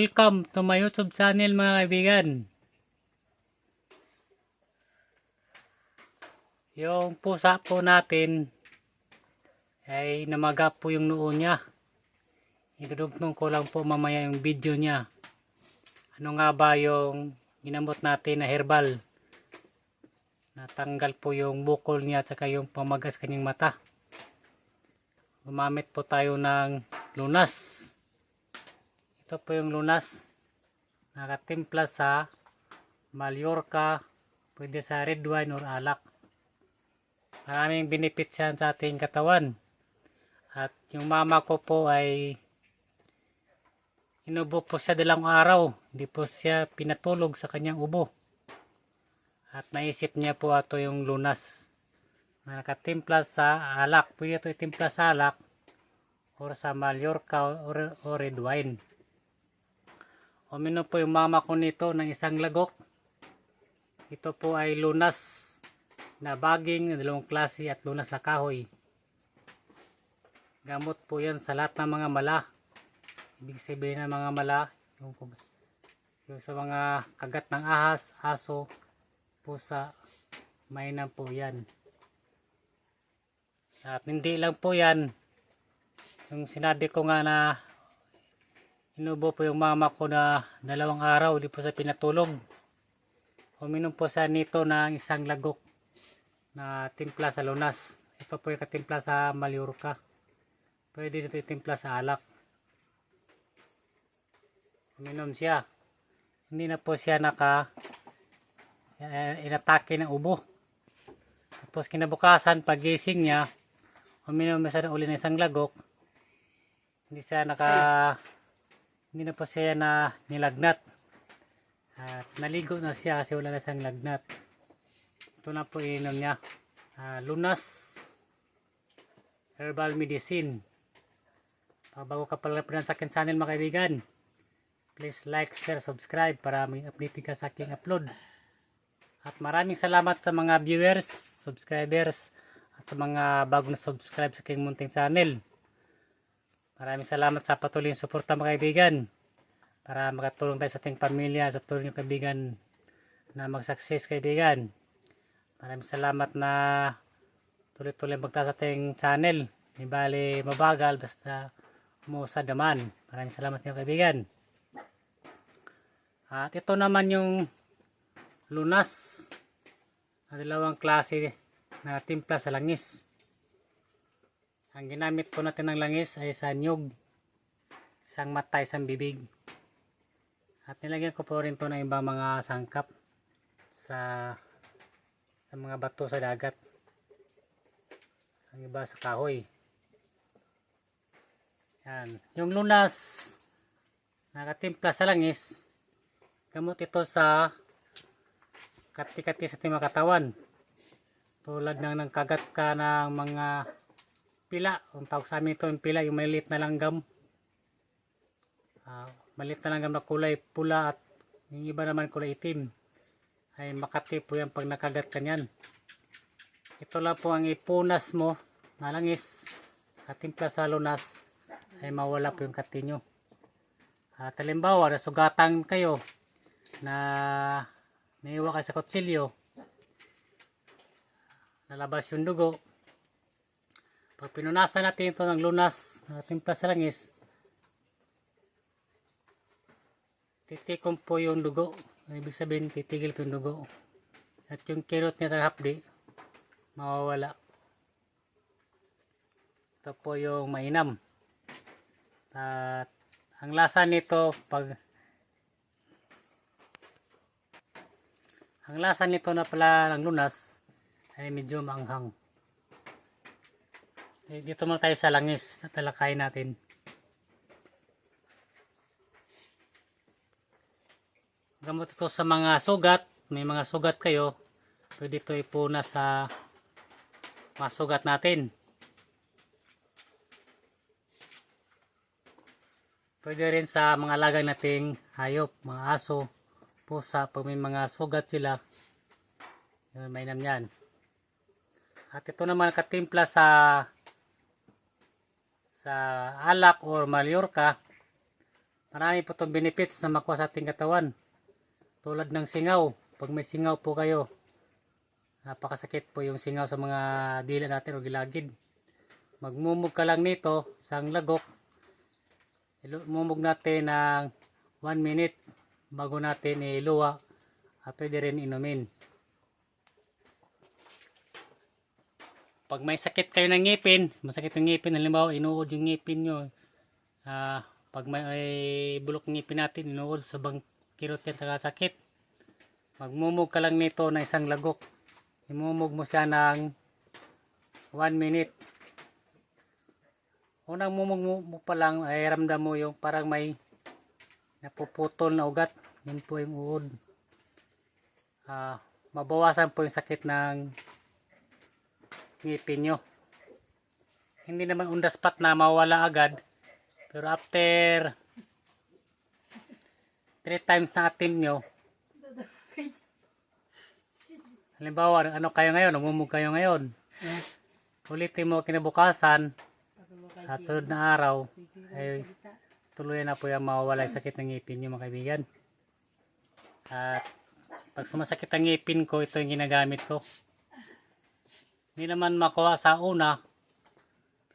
Welcome to my YouTube channel mga kaibigan. Yung pusa po natin ay namaga po yung noo niya. Idudugtong ko lang po mamaya yung video niya. Ano nga ba yung ginamot natin na herbal? Natanggal po yung bukol niya at saka yung pamagas kanyang mata. Gumamit po tayo ng lunas. Ito po yung lunas. Nakatimpla sa Mallorca, pwede sa red wine or alak. Maraming benefits yan sa ating katawan. At yung mama ko po ay inubo po siya dalawang araw. Hindi po siya pinatulog sa kanyang ubo. At naisip niya po ato yung lunas. Na nakatimpla sa alak. Pwede ito itimpla sa alak or sa Mallorca or, or red wine. Uminom po yung mama ko nito ng isang lagok. Ito po ay lunas na baging, dalawang klase at lunas na kahoy. Gamot po yan sa lahat ng mga mala. Ibig sabihin ng mga mala, yung, yung sa mga kagat ng ahas, aso, pusa, mainam po yan. At hindi lang po yan, yung sinabi ko nga na inubo po yung mama ko na dalawang araw, di po sa pinatulog. Uminom po sa nito ng isang lagok na timpla sa lunas. Ito po yung katimpla sa Mallorca. Pwede dito itimpla sa alak. Uminom siya. Hindi na po siya naka eh, inatake ng ubo. Tapos kinabukasan, pagising niya, uminom na siya uli ng isang lagok. Hindi siya naka hindi na po siya na nilagnat. At naligo na siya kasi wala na siyang lagnat. Ito na po ininom niya. Ah, lunas herbal medicine. Pag bago ka pala na sa akin channel mga kaibigan, please like, share, subscribe para may update ka sa aking upload. At maraming salamat sa mga viewers, subscribers, at sa mga bagong subscribe sa aking munting channel. Maraming salamat sa patuloy yung suporta mga kaibigan para makatulong tayo sa ating pamilya, sa patuloy yung kaibigan na mag-success kaibigan. Maraming salamat na tuloy-tuloy magtaas sa ating channel. Di bali mabagal basta umuusad naman. Maraming salamat niyo kaibigan. At ito naman yung lunas na dalawang klase na timpla sa langis. Ang ginamit po natin ng langis ay sa nyug, isang mata, isang bibig. At nilagyan ko po rin po ng ibang mga sangkap sa sa mga bato sa dagat. Ang iba sa kahoy. Yan. Yung lunas nakatimpla sa langis, gamot ito sa kati-kati sa mga katawan. Tulad ng nangkagat ka ng mga pila. Ang tawag sa amin ito yung pila, yung maliit na langgam. Uh, maliit na langgam na kulay pula at yung iba naman kulay itim. Ay makati po yan pag nakagat ka niyan. Ito lang po ang ipunas mo na langis at timpla sa lunas ay mawala po yung kati nyo. At halimbawa, nasugatan kayo na naiwa kayo sa kutsilyo, lalabas yung dugo, pag pinunasan natin ito ng lunas na timpla sa langis, titikom po yung dugo. Ibig sabihin, titigil po yung dugo. At yung kirot niya sa hapdi, mawawala. Ito po yung mainam. At ang lasa nito, pag ang lasa nito na pala ng lunas, ay medyo maanghang. Eh, dito muna tayo sa langis na talakay natin. Gamot ito sa mga sugat. May mga sugat kayo. Pwede ito ipuna sa mga sugat natin. Pwede rin sa mga lagay nating hayop, mga aso, pusa. Pag may mga sugat sila, yun, may nam yan. At ito naman katimpla sa sa alak or Mallorca Marami po itong benefits na makuha sa ating katawan. Tulad ng singaw. Pag may singaw po kayo, napakasakit po yung singaw sa mga dila natin o gilagid. Magmumog ka lang nito sa lagok. Mumog natin ng 1 minute bago natin iluwa at pwede rin inumin. Pag may sakit kayo ng ngipin, masakit yung ngipin, halimbawa inuod yung ngipin nyo, ah, pag may ay, bulok ng ngipin natin, inuod sa bang kirot yan sa sakit, magmumog ka lang nito na isang lagok. Imumog mo siya ng 1 minute. Unang mumog mo, mo pa lang ay ramdam mo yung parang may napuputol na ugat. Yun po yung uod. Ah, mabawasan po yung sakit ng ngipin nyo. Hindi naman on the spot na mawala agad. Pero after 3 times na attempt nyo, halimbawa, ano kayo ngayon, umumog kayo ngayon. Ulitin mo kinabukasan, at sunod na araw, ay tuloy na po yung mawawala yung sakit ng ngipin nyo mga kaibigan. At pag sumasakit ang ngipin ko, ito yung ginagamit ko. Hindi naman makuha sa una,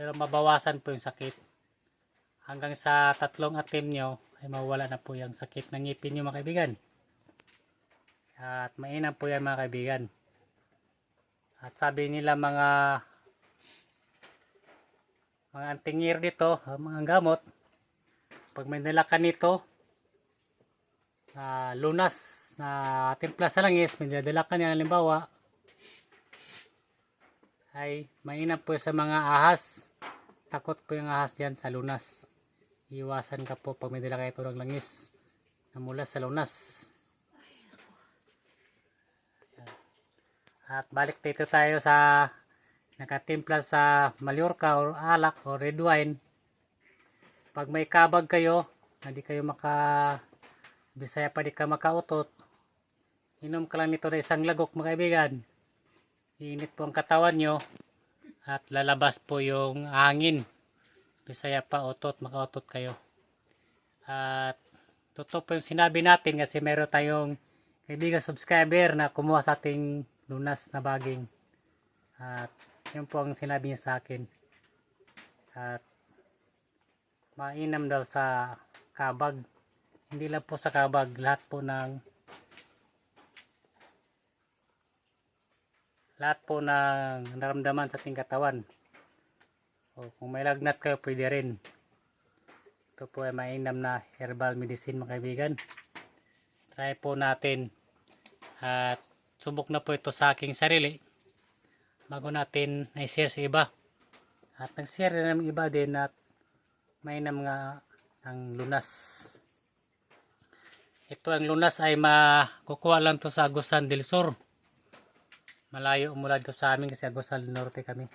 pero mabawasan po yung sakit. Hanggang sa tatlong atim nyo, ay mawala na po yung sakit ng ngipin nyo mga kaibigan. At mainam po yan mga kaibigan. At sabi nila mga mga antingir dito, ah, mga gamot, pag may dala ka nito, na lunas na timpla sa langis, may dala ka niya halimbawa, ay mainam po sa mga ahas. Takot po yung ahas dyan sa lunas. Iwasan ka po pag may dala kayo ng langis na mula sa lunas. At balik dito tayo sa nakatimpla sa Mallorca or alak or red wine. Pag may kabag kayo, hindi kayo maka Bisaya pa di ka makautot. Inom ka lang nito na isang lagok mga kaibigan. Iinit po ang katawan nyo at lalabas po yung hangin. Bisaya pa otot, makautot kayo. At totoo po yung sinabi natin kasi meron tayong kaibigan subscriber na kumuha sa ating lunas na baging. At yun po ang sinabi niya sa akin. At mainam daw sa kabag. Hindi lang po sa kabag, lahat po ng lahat po ng naramdaman sa ating katawan. O kung may lagnat kayo, pwede rin. Ito po ay mainam na herbal medicine mga kaibigan. Try po natin. At subok na po ito sa aking sarili. Bago natin na-share sa iba. At nag-share na ng iba din at mainam nga ang lunas. Ito ang lunas ay makukuha lang to sa Agusan del Sur. Malayo mula dito sa amin kasi Agusan del Norte kami.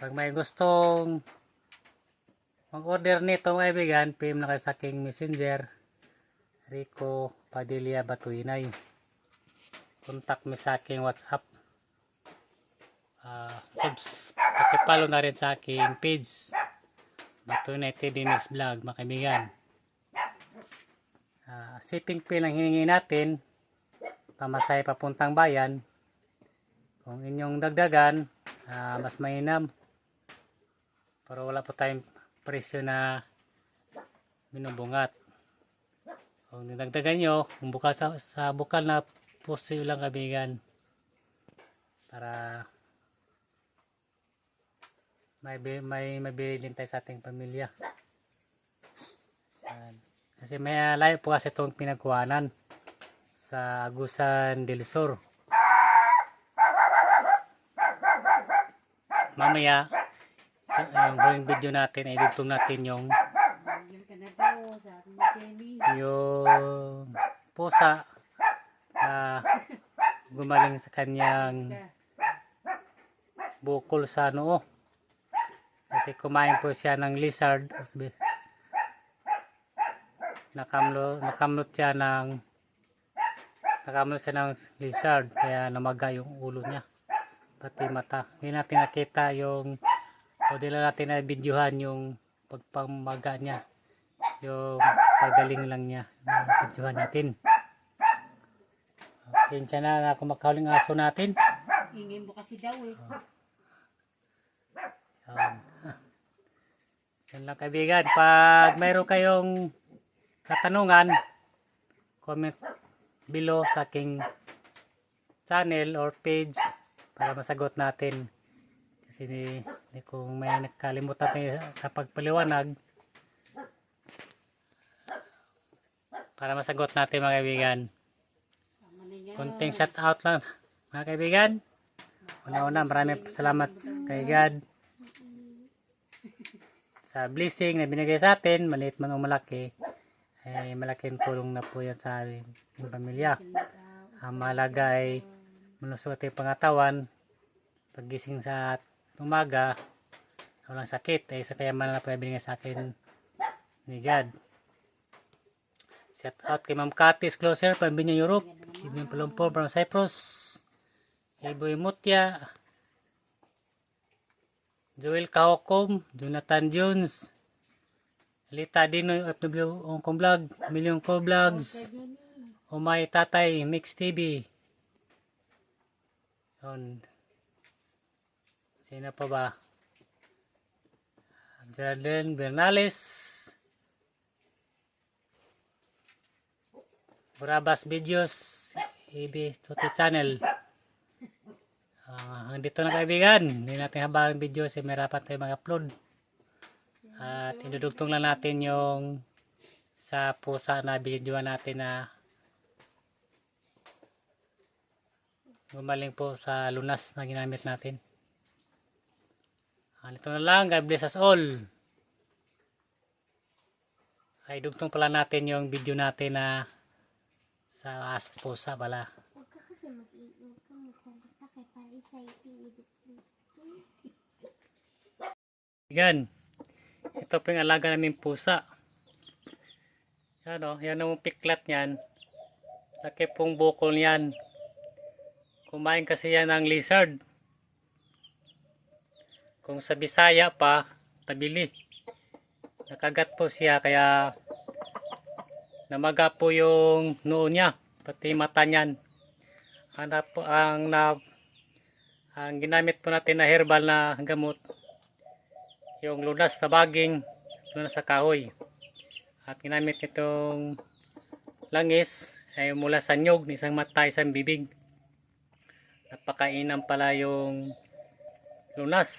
Pag may gustong mag-order nito mga kaibigan, PM na kayo sa aking messenger. Rico Padilla Batuinay. Contact me sa aking WhatsApp. Uh, subs, pakipalo na rin sa aking page. Batuinay TV Next Vlog mga kaibigan. Ah, shipping fee lang hiningi natin pamasay papuntang bayan kung inyong dagdagan ah, mas mainam pero wala po tayong presyo na binubungat kung dinagdagan nyo kung bukal sa, sa bukal na puso lang kabigan para may may mabili din tayo sa ating pamilya Yan. Kasi may uh, layo po kasi itong pinagkuhanan sa Agusan del Sur. Mamaya, yung huling video natin ay dugtong natin yung yung pusa na gumaling sa kanyang bukol sa noo. Kasi kumain po siya ng lizard nakamlo nakamlot siya ng nakamlot siya ng lizard kaya namaga yung ulo niya pati mata hindi natin nakita yung o di lang natin na videohan yung pagpamaga niya yung pagaling lang niya. Videohan natin. Sinsya na na kumakahuling aso natin. Ingay mo kasi daw eh. Yan. Yan lang kaibigan. Pag mayroon kayong katanungan, comment below sa aking channel or page para masagot natin. Kasi ni, ni kung may nakalimutan tayo sa pagpaliwanag, para masagot natin mga kaibigan. Konting shout out lang mga kaibigan. Una-una maraming salamat kay God sa blessing na binigay sa atin, maliit man o malaki. Ay malaking tulong na po yan sa aming pamilya. Ang mahalaga ay malusog ating pangatawan. Pagising sa umaga, walang sakit. Ay sa kayamanan na po yung binigay sa akin ni God. Shout out kay Ma'am Katis Closer, Pambinya Europe, Ibn Palumpong from Cyprus, Iboy Mutya, Joel Kaokom, Jonathan Jones, Lita Dino, FW Hong Kong Vlog, Million Ko Vlogs, Umay Tatay, Mix TV. Yun. Sino pa ba? Geraldine Bernales, Burabas Videos, AB Tuti Channel. Ah, hanggang dito na kaibigan. Hindi natin habang video kasi may rapat tayo mag-upload. At idudugtong lang natin yung sa pusa na video natin na gumaling po sa lunas na ginamit natin. Ah, ito na lang. God bless us all. Ay, dugtong pala natin yung video natin na sa as pusa pala. Huwag ka kasi mag-iingat ka magsalita kay para sa ipiidot Yan. Ito po yung alaga namin pusa. Yan o. Yan ang piklat niyan. Laki pong bukol niyan. Kumain kasi yan ng lizard. Kung sa Bisaya pa, tabili. Nakagat po siya kaya namaga po yung noo niya. Pati mata niyan. Ang, nap- ang, na, ang ginamit po natin na herbal na gamot yung lunas na baging lunas sa kahoy at ginamit nitong langis ay mula sa nyog ng isang mata isang bibig napakainam pala yung lunas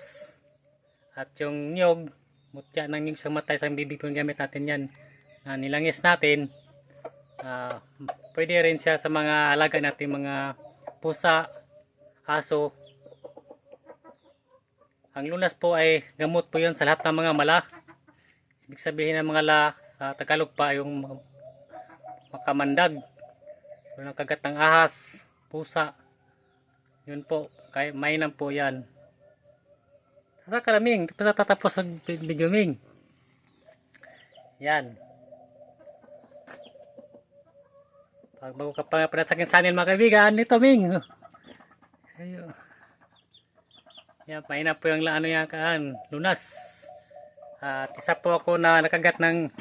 at yung nyog mutya ng isang mata isang bibig kung gamit natin yan na nilangis natin ah, pwede rin siya sa mga alaga natin mga pusa aso ang lunas po ay gamot po yun sa lahat ng mga mala. Ibig sabihin ng mga la sa Tagalog pa yung makamandag. Yung nakagat ng ahas, pusa. Yun po, kay mainam po yan. Sa kalaming, di pa tatapos ang video ming. Yan. Pag bago ka pa nga sa akin channel mga kaibigan, ito ming. Ayun. Yan, mahina po yung ano yan kaan, lunas. At isa po ako na nakagat ng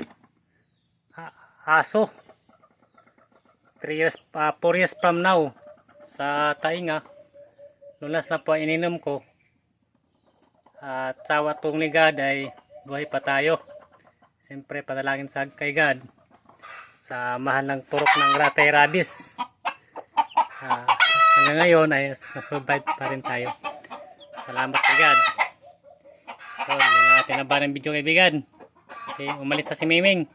aso. 3 years, 4 years from now sa tainga. Lunas na po ininom ko. At sawa pong ni God ay buhay pa tayo. Siyempre panalangin sa kay God sa mahal ng turok ng ratay rabies. Ah, hanggang ngayon ay nasurvive pa rin tayo. Salamat kay God. So, hindi na natin na ba ng video kaibigan. Kasi umalis na si Miming.